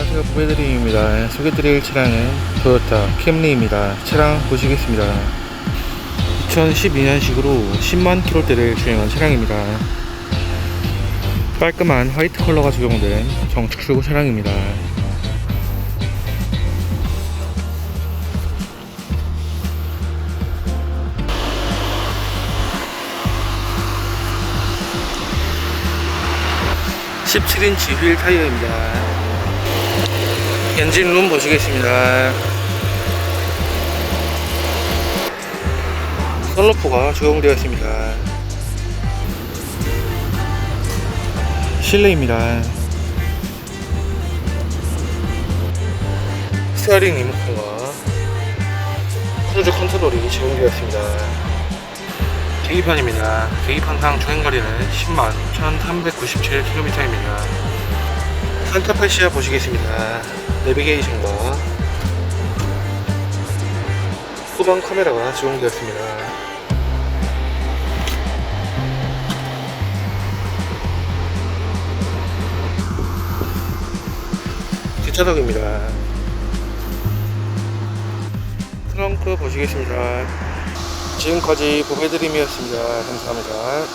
부배드림입니다. 소개드릴 차량은 토요타 캠리입니다. 차량 보시겠습니다. 2012년식으로 10만 킬로대를 주행한 차량입니다. 깔끔한 화이트 컬러가 적용된 정식 출고 차량입니다. (17인치) 휠 타이어입니다 엔진 룸 보시겠습니다. 선루프가 적용되어 있습니다. 실내입니다. 스티어링 리모컨과 크루즈 컨트롤이 적용되어 있습니다. 계기판입니다. 계기판상 주행거리는 10만 1397km입니다. 산타페 시야 보시겠습니다 내비게이션과 후방 카메라가 적용되었습니다. 뒷좌석입니다. 트렁크 보시겠습니다. 지금까지 보배드림이었습니다. 감사합니다